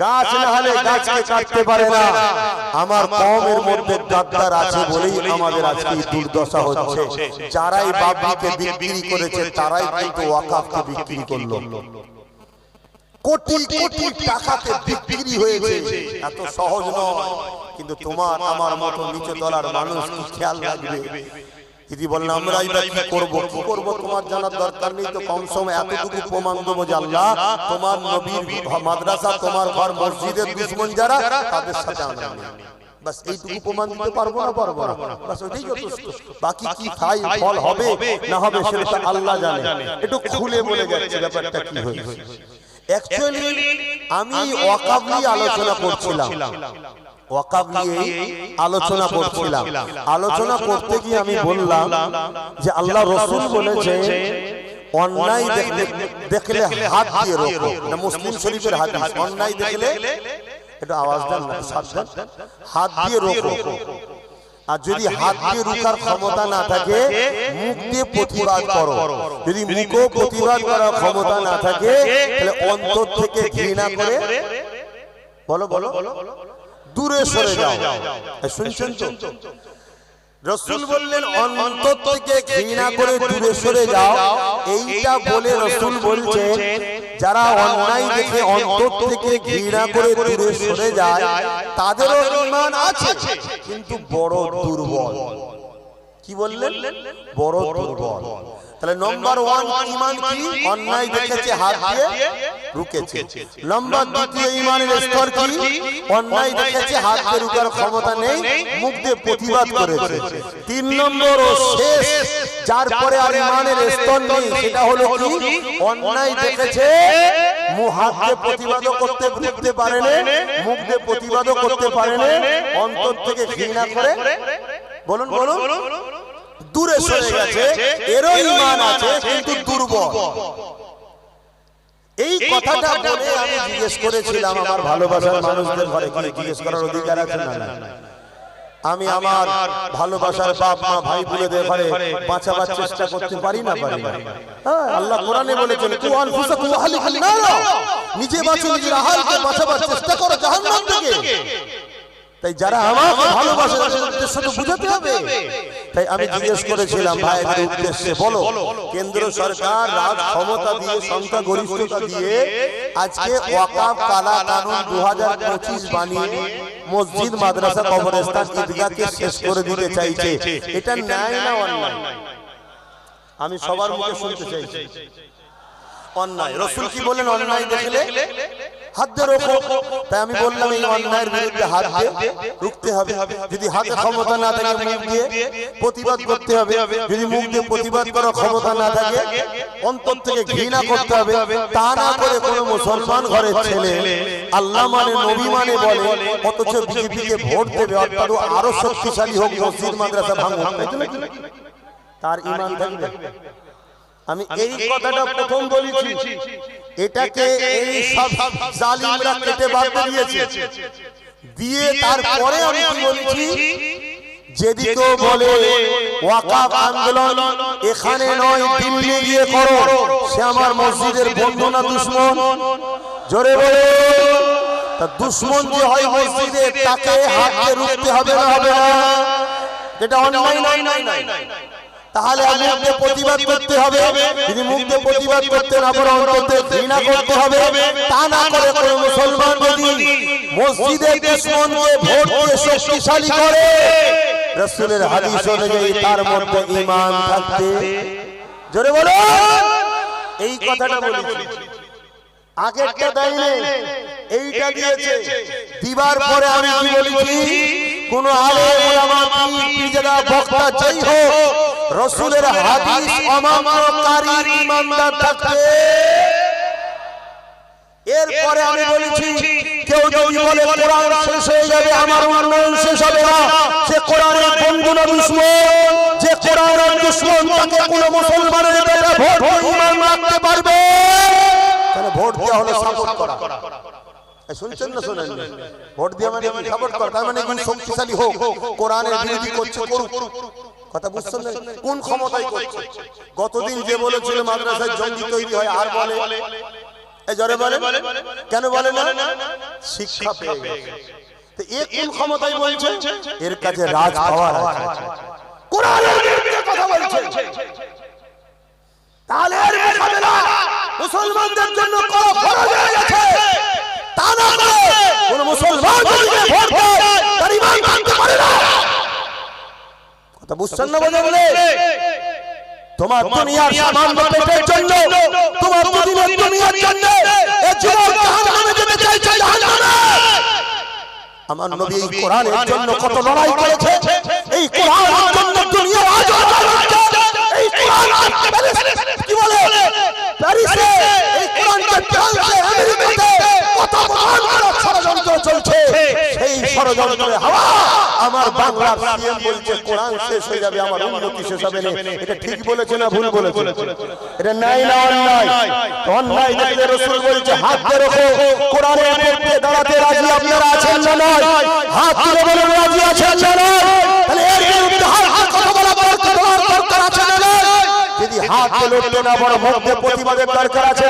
গাছ না হলে গাছকে কাটতে পারে না। আমার কমের মধ্যে গাদ্দার আছে বলেই আমাদের আজকে দুর্দশা হচ্ছে। যারাই বাবলিকে বিক্রি করেছে তারাই কিন্তু ওয়াকাফকে বিক্রি করল। কোটি কোটি টাকাতে বিক্রি হয়েছে। এত সহজ নয়। কিন্তু তোমার আমার মতো নিচে তলার মানুষ খেয়াল রাখবে? দিদি বললেন আমরা কি করব কি করব? তোমার জানার দরকার নেই তো এতটুকু প্রমাণ দেবো যে আল্লাহ তোমার নবীর মাদ্রাসা তোমার ঘর মসজিদের দুশ্মন যারা তাদের সাথে আমরা বাস এইটুকু প্রমাণ দিতে পারব না পারব না। বাস ওইটাই যথেষ্ট। বাকি কি খাই ফল হবে না হবে সেটা তো আল্লাহ জানে। একটু খুলে বলে যাচ্ছে ব্যাপারটা কি হয়েছে। অ্যাকচুয়ালি আমি নিয়ে আলোচনা করছিলাম। ওয়াকাব নিয়ে আলোচনা করছিলাম। আলোচনা করতে গিয়ে আমি বললাম যে আল্লাহ রসুল বলেছে অন্যায় দেখলে দেখলে হাত দিয়ে রোকো। না মুসলিম শরীফের হাদিস। অন্যায় দেখলে একটু আওয়াজ দেন না সাবধান হাত দিয়ে রোকো। আর যদি হাত দিয়ে রুখার ক্ষমতা না থাকে মুখ দিয়ে প্রতিবাদ করো। যদি মুখও প্রতিবাদ করার ক্ষমতা না থাকে তাহলে অন্তর থেকে ঘৃণা করে বলো বলো বলো। দূরে সরে যাও। শুনছেন তো? রসুল বললেন অন্তর থেকে ঘৃণা করে দূরে সরে যাও। এইটা বলে রসুল বলছে যারা অন্যায় দেখে অন্তর থেকে ঘৃণা করে দূরে সরে যায় তাদেরও ইমান আছে। কিন্তু বড় দুর্বল। কি বললেন? বড় দুর্বল। তাহলে নম্বর ওয়ান ইমান কি? অন্যায় দেখেছে হাত দিয়ে? রুকেছে। নম্বর দ্বিতীয় ইমানের স্তর কি? অন্যায় দেখেছে হাত দিয়ে রুকার ক্ষমতা নেই মুখ দিয়ে প্রতিবাদ করেছে। তিন নম্বর ও শেষ। যার পরে আর ইমানের স্তর নেই সেটা হলো কি? অন্যায় দেখেছে হাত প্রতিবাদও করতে রুখতে পারে না মুখ দিয়ে প্রতিবাদও করতে পারে না অন্তর থেকে ঘৃণা করে। বলুন বলুন দূরে সরে গেছে এরও ইমান আছে কিন্তু দুর্বল। এই কথাটা বলে আমি জিজ্ঞেস করেছিলাম আমার ভালোবাসার মানুষদের ঘরে কি জিজ্ঞেস করার অধিকার আছে না আমি আমার ভালোবাসার বাপ মা ভাই বোনেদের ঘরে বাঁচাবার চেষ্টা করতে পারি না পারি না। হ্যাঁ, আল্লাহ কোরআনে বলেছেন তু আনফুসাকুম ওয়া নার। নারা। নিজে বাঁচো নিজের আহালকে বাঁচাবার চেষ্টা করো জাহান্নাম থেকে। তাই যারা আমাকে ভালোবাসে উদ্দেশ্য তো বুঝাতে হবে। তাই আমি জিজ্ঞেস করেছিলাম ভাইদের উদ্দেশ্যে বলো কেন্দ্র সরকার রাজ ক্ষমতা দিয়ে সংখ্যা গরিষ্ঠতা দিয়ে আজকে ওয়াকাফ কালা কানুন দু বানিয়ে মসজিদ মাদ্রাসা কবরস্থান ঈদগাহকে শেষ করে দিতে চাইছে। এটা ন্যায় না অন্যায়। আমি সবার মুখে শুনতে চাইছি। অন্যায়। রসুল কি বলেন অন্যায় দেখলে? হাত দিয়ে রোখো। তাই আমি বললাম এই অন্যায়ের বিরুদ্ধে হাত দিয়ে রুখতে হবে। যদি হাতে ক্ষমতা না থাকে মুখ দিয়ে প্রতিবাদ করতে হবে। যদি মুখ দিয়ে প্রতিবাদ করার ক্ষমতা না থাকে অন্তর থেকে ঘৃণা করতে হবে। তা না করে কোনো মুসলমান ঘরের ছেলে আল্লাহ মানে নবী মানে বলে অথচ বিজেপিকে ভোট দেবে অর্থাৎ আরও শক্তিশালী হোক মসজিদ মাদ্রাসা ভাঙুক? তার ইমান থাকবে। আমি এই কথাটা প্রথম বলেছি। এটাকে এই সব জালিমরা কেটে বাদ দিয়েছে। দিয়ে তারপরে আমি কি বলেছি? যেদিকে বলে ওয়াকাফ আন্দোলন এখানে নয় দিল্লি গিয়ে করো। সে আমার মসজিদের বন্ধু না দুশ্মন? জোরে বলে। তা দুশ্মন যে হয় মসজিদে তাকে হাতে রুখতে হবে না হবে না। এটা অন্যায় নয় নয় নয়। তাহলে মুখ প্রতিবাদ করতে হবে। যদি মুখ প্রতিবাদ করতে না পারো অন্তরে ঘৃণা করতে হবে তা না করে কোন মুসলমান যদি মসজিদে দুশ্মনকে ভোট দিয়ে শক্তিশালী করে। রাসূলের হাদিস অনুযায়ী তার মধ্যে ঈমান থাকতে। জোরে বলো এই কথাটা বলেছি। আগেরটা দেয়নি এইটা দিয়েছে। দিবার পরে আমি কি বলেছি? কোন আলেম ওলামা পীর পিজরা বক্তা যেই হোক রসুলের হাদিস অমান্যকারী ইমানদার থাকবে। এরপরে আমি বলেছি কেউ যদি বলে কোরআন শেষ হয়ে যাবে আমার উন্নয়ন শেষ হবে না। সে কোরআনের বন্ধু না দুশ্মন। যে কোরআনের দুশ্মন তাকে কোন মুসলমানের ভোট দিয়ে ইমান রাখতে পারবে। তাহলে ভোট দেওয়া হলো সাপোর্ট করা। শুনছেন না শুনেন ভোট দিয়ে মানে সাপোর্ট করা? তার মানে শক্তিশালী হোক কোরআনের বিরোধী করছে করুক। কথা বুঝছেন? কোন ক্ষমতায় করছে? গতদিন যে বলেছিল মাদ্রাসায় জঙ্গি তৈরি হয় আর বলে? জোরে বলে? কেন বলে না? শিক্ষা পেয়ে তো এ কোন ক্ষমতায় বলছে? এর কাছে রাজ পাওয়ার আছে। কোরআনের বিরুদ্ধে কথা বলছে। তাহলে এর মোকাবেলা মুসলমানদের জন্য করা ফরজ হয়ে গেছে। তা না করে কোন মুসলমান ভোট দেয় কথা বুঝছেন না বলে। তোমার দুনিয়ার সামান্য পেটের জন্য তোমার দুদিনের দুনিয়ার জন্য এ যুবক জাহান্নামে যেতে চাইছে জাহান্নামে। আমার নবী এই কোরআনের জন্য কত লড়াই করেছে। এই কোরআনের জন্য দুনিয়া আজ এই কোরআন কি বলে? প্যারিসে। এই কোরআনকে ফ্রান্সে আমেরিকাতে কত মহান বড় ষড়যন্ত্র চলছে। সেই ষড়যন্ত্রের হাওয়া। আমার বাংলার সিএম বলছে কোরআন শেষ হয়ে যাবে আমার উন্নতি শেষ হবে না। এটা ঠিক বলেছে না ভুল বলেছে। এটা নাই না অন্যায়? অন্যায় দেখলে রসুল বলছে হাত ধরে কোরআনের পক্ষে দাঁড়াতে রাজি আপনারা আছেন না নয়? হাত তুলে বলে রাজি আছেন না নয়। হাত লড়তে না পারো মুখ প্রতিবাদের দরকার আছে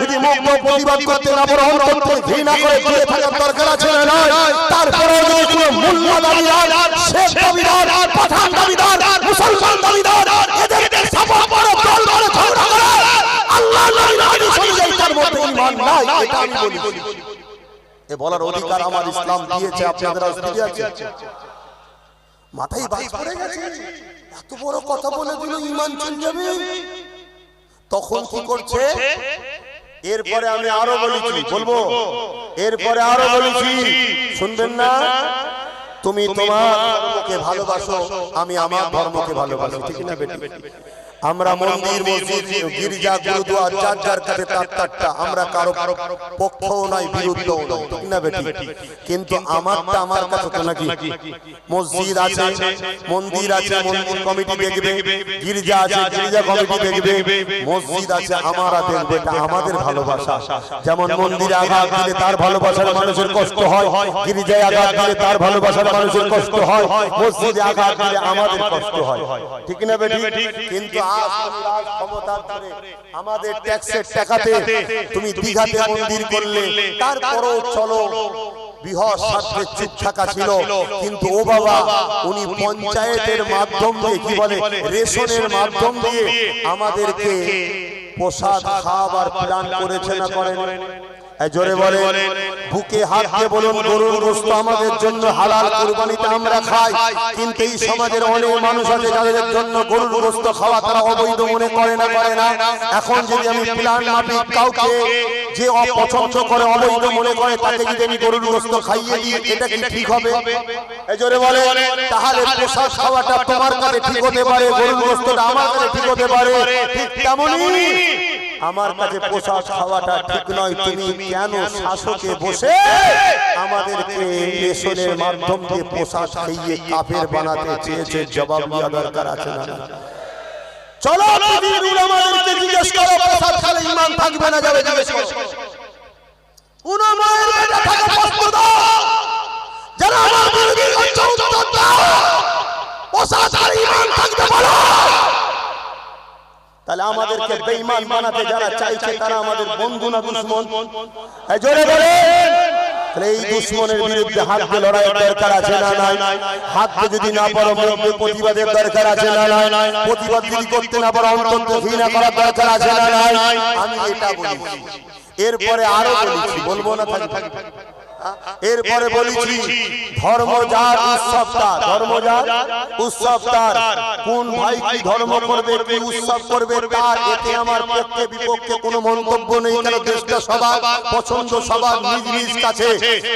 যদি মুখ প্রতিবাদ করতে না পারো অন্তর ঘৃণা করে দূরে থাকার দরকার আছে না নয় তারপরেও যদি কোনো মোল্লা দাবিদার শেখ দাবিদার পাঠান দাবিদার মুসলমান দাবিদার এদেরকে সাপোর্ট করো দল করে ঝগড়া করো। আল্লাহ নবীর হাদিস অনুযায়ী তার মধ্যে ঈমান নাই এটা আমি বলি এ বলার অধিকার আমার ইসলাম দিয়েছে আপনাদের ফিরে আছে মাথায় বাজ পড়ে গেছে। এত বড় কথা বলে দিল ইমান চলে যাবে। তখন কি করছে? এরপরে আমি আরও বলেছি বলব। এরপরে আরও বলেছি। শুনবেন না? তুমি তোমার ধর্মকে ভালোবাসো আমি আমার ধর্মকে ভালোবাসো। ঠিক না বেটি? আমরা মন্দির মসজিদ গির্জা গুরুদুয়ার যার যার কাছে তার তারটা আমরা কারও কারও পক্ষও নাই বিরুদ্ধও নাই ঠিক না বেটি? কিন্তু আমারটা আমার কাছে তো নাকি? মসজিদ আছে মন্দির আছে মন্দির কমিটি দেখবে গির্জা আছে গির্জা কমিটি দেখবে মসজিদ আছে আমরা দেখবে এটা আমাদের ভালোবাসা। যেমন মন্দিরে আঘাত দিলে তার ভালোবাসার মানুষের কষ্ট হয় গির্জায় আঘাত দিলে তার ভালোবাসার মানুষের কষ্ট হয় মসজিদে আঘাত দিলে আমাদের কষ্ট হয় ঠিক না বেটি কিন্তু রাজ ক্ষমতার ধরে আমাদের ট্যাক্সের টাকাতে তুমি দীঘাতে মন্দির করলে তারপরও চলো বৃহৎ স্বার্থে চুপ থাকা ছিল কিন্তু ও বাবা উনি পঞ্চায়েতের মাধ্যম দিয়ে কি বলে রেশনের মাধ্যম দিয়ে আমাদেরকে প্রসাদ খাওয়াবার প্ল্যান করেছে না করেন? জোরে বলে বুকে হাত দিয়ে বলুন গরুর গোস্ত আমাদের জন্য হালাল কুরবানিতে আমরা খাই। কিন্তু এই সমাজের অনেক মানুষ আছে যাদের জন্য গরুর গোস্ত খাওয়া তারা অবৈধ মনে করে না করে না। এখন যদি আমি প্ল্যান মাফিক কাউকে যে অপছন্দ করে অবৈধ মনে করে তাকে যদি আমি গরুর গোস্ত খাইয়ে দিই এটা কি ঠিক হবে? জোরে বলে তাহলে প্রসাদ খাওয়াটা তোমার কাছে ঠিক হতে পারে গরুর গোস্তটা আমার কাছে ঠিক হতে পারে। ঠিক তেমনই আমার কাছে প্রসাদ খাওয়াটা ঠিক নয় তুমি কেন শাসকে বসে? আমাদেরকে রেশনের মাধ্যম দিয়ে প্রসাদ খাইয়ে কাফের বানাতে চেয়েছে জবাব দেওয়া দরকার আছে না? চলো জিজ্ঞেস করো খেলে ঈমান থাকবে না যাবে জিজ্ঞেস করো। উলামায়ের বেটা থাকে প্রশ্ন দাও যারা আমার বিরোধী করছে উত্তর দাও। প্রসাদ খেলে ঈমান থাকবে বলো। তাহলে আমাদেরকে বেঈমান বানাতে যারা চাইছে তারা আমাদের বন্ধু না দুশ্মন? এই জোরে বলেন! এই দুশ্মনের বিরুদ্ধে হাত দিয়ে লড়াইয়ের দরকার আছে না নাই? হাত যদি না পারো মুখে প্রতিবাদের দরকার আছে না নাই? প্রতিবাদ যদি করতে না পারো অন্তত ঘৃণা করার দরকার আছে না নাই? আমি এটা বলি এরপরে আরও বলেছি। বলব না থাকি। এরপরে বলেছি ধর্ম যার উৎসব তার ধর্ম যার উৎসব তার কোন ভাই কি ধর্ম করবে কি উৎসব করবে তার এতে আমার পক্ষে বিপক্ষে কোনো মন্তব্য নেই কেন? দেশটা সবার পছন্দ সবার নিজ নিজ কাছে।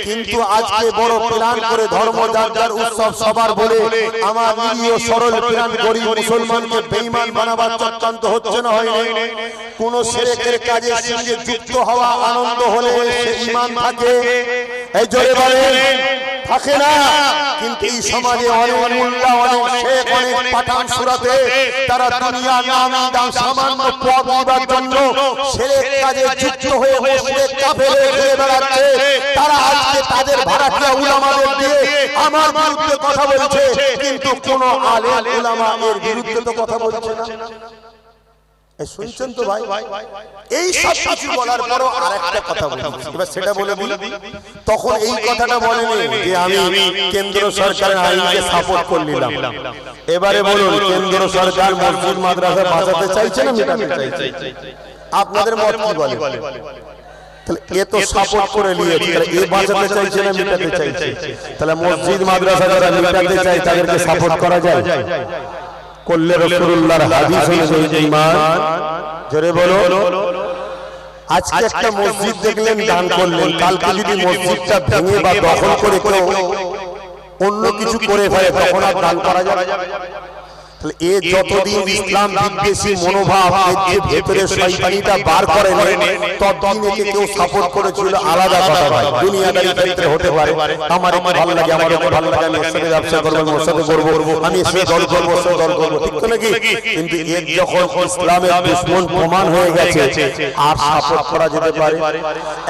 কিন্তু আজকে বড় প্ল্যান করে ধর্ম যার উৎসব সবার বলে আমার নিরীহ সরল প্ল্যান গরিব মুসলমানকে বেঈমান বানাবার চক্রান্ত হচ্ছে না হয়নি। কোন সেরেকের কাজের সঙ্গে যুক্ত হওয়া আনন্দ হলে সে ঈমান থাকে এই জোরে বলেন থাকে না কিন্তু এই সমাজে অনেক মোল্লা অনেক শেখ অনেক পাঠান সুরাতে তারা দুনিয়া নামি দাম সামান্য পদ নিবার জন্য শেরেক কাজে যুক্ত হয়ে কাফের হয়ে ঘুরে বেড়াচ্ছে। তারা আজকে তাদের ভাড়াটিয়া উলামাদের দিয়ে আমার বিরুদ্ধে কথা বলছে কিন্তু কোন আলেম উলামা এর বিরুদ্ধে তো কথা বলছে না। শুনছেন তো ভাই? এই সব কিছু বলার পরও আর একটা কথা বলি। এবার সেটা বলে দিই। তখন এই কথাটা বলেনি যে আমি কেন্দ্র সরকারের আইনকে সাপোর্ট এবারে বলুন কেন্দ্র সরকার মসজিদ মাদ্রাসা বাঁচাতে চাইছে না মেটাতে চাইছে? আপনাদের মত কি বলে? তাহলে এ তো সাপোর্ট করে নিয়েছে। তাহলে এ বাঁচাতে চাইছে না মেটাতে চাইছে? তাহলে মসজিদ মাদ্রাসা যারা মেটাতে চায় তাদেরকে সাপোর্ট করা যায়। করলে রসুল্লাহর হাদিস অনুযায়ী ঈমান। জোরে বলো। আজকে একটা মসজিদ দেখলেন দান করলেন। কালকে যদি মসজিদটা ভেঙে বা দখল করে কেউ অন্য কিছু করে ফেলে তখন আর দান করা যাবে তাহলে এ যতদিন ইসলাম বিদ্বেষী মনোভাব যে ভেতরে শয়তানিটা বার করে ততদিন একে কেউ সাপোর্ট করেছিল আলাদা কথা ভাই দুনিয়াদারি ক্ষেত্রে হতে পারে। আমার একটু ভালো লাগে আমার একটু ভালো লাগে আমি ওর ব্যবসা করব আমি ওর করব আমি এর দল করব ওর দল করব ঠিক তো নাকি? কিন্তু এর যখন ইসলামের দুশ্মন প্রমাণ হয়ে গেছে আর সাপোর্ট করা যেতে পারে।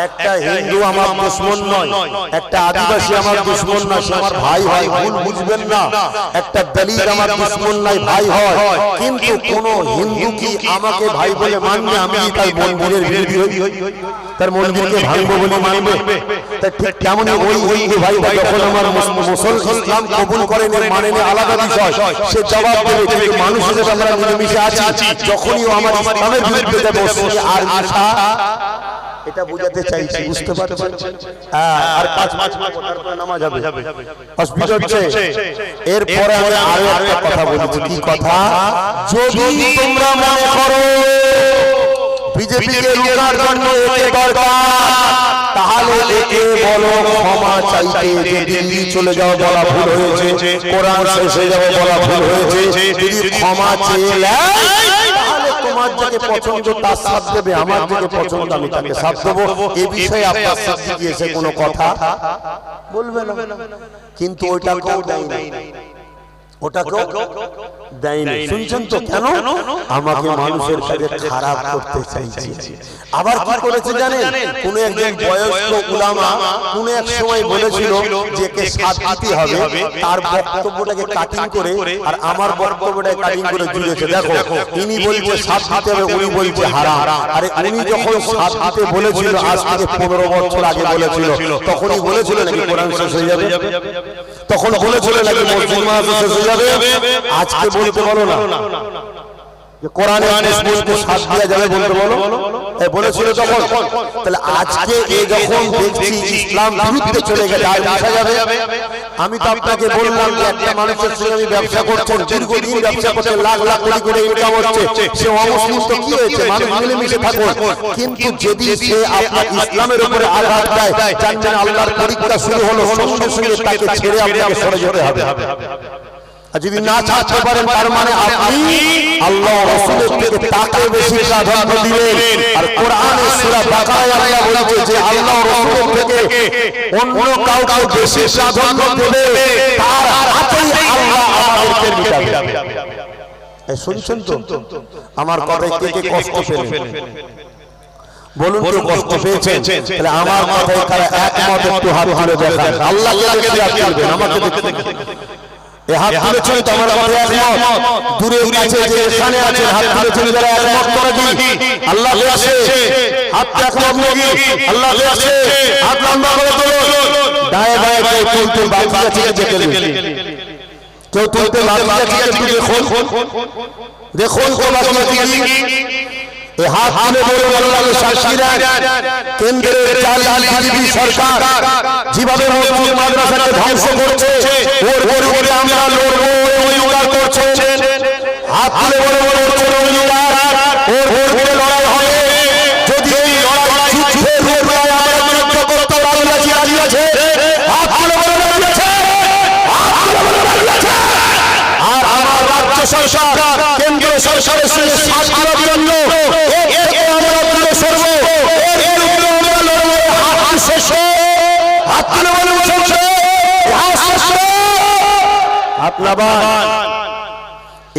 একটা হিন্দু আমার দুশ্মন নয় একটা আদিবাসী আমার দুশ্মন না সে আমার ভাই ভাই ভুল বুঝবেন না। একটা দলিত আমার দুশ্মন নাই ভাই হয় কিন্তু কোন হিন্দু কি আমাকে ভাই বলে মানবে? আমি তার মন্দিরের বিরোধী হই? তার মন্দিরকে ভাঙবো বলে মানবে? তা ঠিক তেমন ওই ওই ভাই ভাই যখন আমার মুস- মুসল ইসলাম কবুল করেন মানেনি আলাদা বিষয়। সে জবাব দেবে কিন্তু মানুষ হিসেবে আমরা মিলেমিশে আছি। যখনই আমার ইসলামের বিরুদ্ধে যাবে আর আশা এটা বুঝাতে চাইছি বুঝতে পারছেন? আর পাঁচ পাঁচ নামাজ হবে। অসুবিধা হচ্ছে। এরপরে আমি আরও একটা কথা বলছি কি কথা? যদি তোমরা মনে করো বিজেপিকে রুখার জন্য একে দরকার তাহলে একে বলো ক্ষমা চাইতে যে দিল্লি চলে যাও বলা ভুল হয়েছে কোরআন শেষ হয়ে যাবে বলা ভুল হয়েছে যদি ক্ষমা চেয়ে নেয়, তোমার যাকে পছন্দ তার সাথ দেবে আমার যাকে পছন্দ আমি তাকে সাথ দেবো। এ বিষয়ে আপনার সাথে গিয়েছে কোনো কথা বলবে না। কিন্তু ওইটা কেউ দেয় না ওটাকেও দেয়নি। শুনছেন তো কেন? আমাকে মানুষের কাছে খারাপ করতে চাইছে। আবার কি করেছে জানেন? কোন একজন বয়স্ক উলামা কোন এক সময় বলেছিল যে কে সাথ দিতে হবে তার বক্তব্যটাকে কাটিং করে আর আমার বক্তব্যটাকে কাটিং করে জুড়েছে দেখো ইনি বলছে সাথ দিতে হবে উনি বলছে হারাম। আরে উনি যখন সাথ দিতে বলেছিল আজ থেকে পনেরো বছর আগে বলেছিল তখনই বলেছিল নাকি কোরআন শেষ হয়ে যাবে? তখন বলেছিলেন হয়ে যাবে। আজকে বলতে পারো না। যে কোরআনে মুসলিমকে সাথ দেওয়া যাবে বলতে বলো বলেছিল তখন তাহলে আজকে এ যখন দেখছি ইসলাম বিরুদ্ধে চলে গেলে আর বোঝা যাবে। আমি তো আপনাকে বললাম যে একটা মানুষের সঙ্গে আমি ব্যবসা করছেন দীর্ঘদিন ব্যবসা করছে লাখ লাখ কোটি করে ইনকাম হচ্ছে। সে অমুসলিম তো কি হয়েছে? মানুষ মিলেমিশে থাকুন। কিন্তু যদি সে আপনার ইসলামের উপরে আঘাত দেয় জানবেন আল্লাহর পরীক্ষা শুরু হলো সঙ্গে সঙ্গে তাকে ছেড়ে আপনাকে সরে যেতে হবে। আর যদি না ছাড়তে পারেন তার মানে আপনি আল্লাহ রাসূলের থেকে তাকে বেশি প্রাধান্য দিলেন। আর কোরআনে সূরা বাকারায় আল্লাহ বলেছে যে আল্লাহ রাসূলের থেকে অন্য কাউকে বেশি প্রাধান্য দেবে তার হাতেই আল্লাহ আমাদেরকে মিটাবে এই শুনছেন তো? আমার কথায় কে কে কষ্ট পেলেন? বলুন কষ্ট তাহলে আমার কথায় তারা একমত একটু হাত তুলে দেখান। আল্লাহকে দেখে হাত তুলবেন আমাকে দেখে এ হাত তুলেছেন তো আমার একমত। দূরের কাছে যে এখানে আছেন হাত তুলেছেন যারা একমত করে দিন আল্লাহ আছে হাত একমত নাকি আল্লাহ আছে হাত লম্বা করে তুলুন। দায়ে দায়ে কেউ তুলতে বাকি আছে যেতে কেউ তুলতে বাকি আছে একটু দেখুন দেখুন তো বাকি আছে কি? হাত তুলে বলে আল্লাহকে সাক্ষী দেন কেন্দ্রের বিজেপি সরকার যেভাবে মসজিদ মাদ্রাসাকে ধ্বংস করছে ওর বিরুদ্ধে আমরা লড়বো উদার করছেন। হাত তুলে বলে বলে চলো উদার ওর বিরুদ্ধে লড়াই হবে। যদি এই লড়াই যুদ্ধের রূপে আমরা যুদ্ধ করতে রাজি আছি রাজি আছে। হাত তুলে বলে রাজি আছে হাত তুলে বলে রাজি আছে আর আমার রাজ্য সরকার কেন্দ্র সরকারের সঙ্গে সাথ দেওয়ার জন্য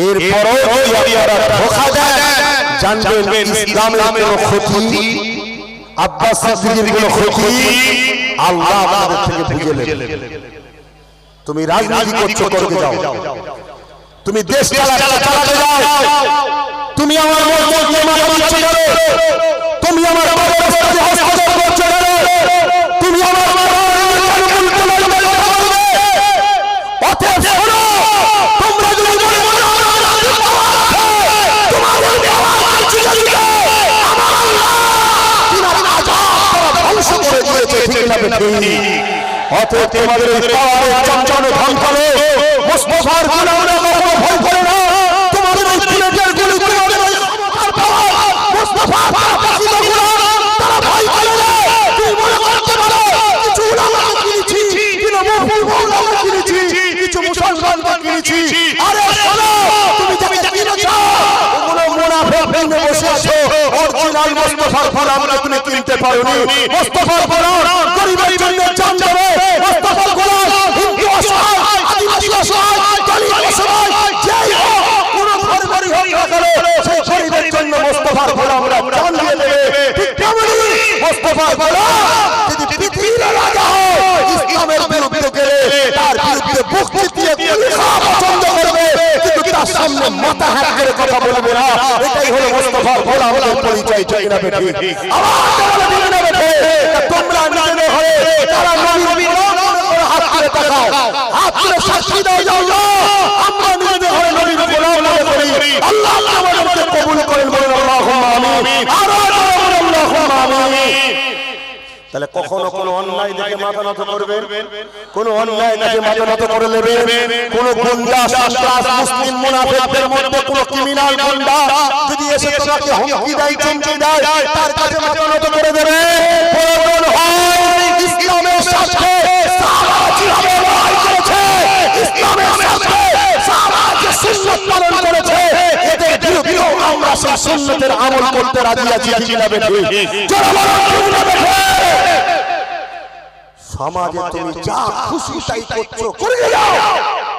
এরপরও যদি আপনারা ধোকা দেন জানবেন ইসলামের কোনো ক্ষতি আব্বাস সিদ্দিকের কোনো ক্ষতি আল্লাহ আমাদের থেকে বুঝে নেবেন তুমি রাজনীতি করছ করতে যাও। তুমি দেশ চালাতে চালাতে যাও। তুমি আমার মাথা দিচ্ছ তুমি আমার তুমি আমার অতএব শোনো দিয়েছে ঠিক অথচ তোমাদের এই পাওয়ারের চঞ্চল ধ্বংসালো মুস্তফার গুণাগুণা গোলামকে তুমি কিনতে পারোনি। মুস্তফার গোলাম গরিবের জন্য জান দেবে। মুস্তফার গোলাম হিন্দু অসহায়, আদিবাসী অসহায় দলিত অসহায় কোন সেই গরিবের জন্য মুস্তফার জান দিয়ে দেবে। ঠিক মুস্তফার যদি পৃথিবীর রাজা হয়, ইসলামের বিরুদ্ধে গেলে তার বিরুদ্ধে খাওয়া পছন্দ করবে। তার সামনে মাথা হাত করে কথা বলবে না। এটাই হলো মুস্তফার গোলামের পরিচয়, ঠিক না বেঠি? তোমরা নিজেদের হয়ে তারা নবী গোলাম করে হাত তুলে তাকাও হাত সাক্ষী দাও যে আল্লাহ, আমরা নিজেদের হয়ে নবীর করি। আল্লাহ কবুল করেন আল্লাহুম্মা আমিন। আরও আল্লাহুম্মা আমিন। তাহলে কখনো কোন অন্যায় দেখে মাথা নত করবেন? কোন অন্যায় মাথা নত করে নেবেন কোন গুন্ডা সন্ত্রাস মুসলিম মুনাফিকদের মধ্যে কোন ক্রিমিনাল গুন্ডা? যদি এসে তোমাকে হুমকি দেয় চমকি দেয় তার কাছে মাথা নত করে দেবে? প্রয়োজন হয় ইসলামের লড়াই করেছে। ইসলামের স্বার্থে সাহাবা যে সুন্নাত পালন করেছে। এদের বিরুদ্ধেও আমরা সেই সুন্নতের আমল করতে রাজি আছি না বেঠিক? সমাজে তুমি যা খুশি তাই করছ করে যাও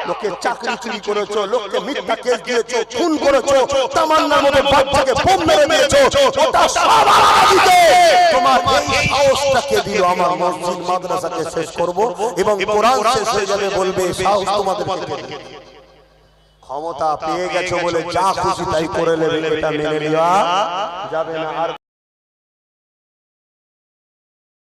লোকে চাকরি চুরি করেছ লোককে মিথ্যা কেস দিয়েছ খুন করেছ তামান্নার মতো বাচ্চাকে বোম মেরে দিয়েছ ওটা সব তোমার এই সাহসটাকে দিল আমার মসজিদ মাদ্রাসাকে শেষ করব এবং কোরআন শেষ হয়ে যাবে বলবে সাহস তোমাদেরকে ক্ষমতা পেয়ে গেছো বলে যা খুশি তাই করে নেবে এটা মেনে নেওয়া যাবে না। আর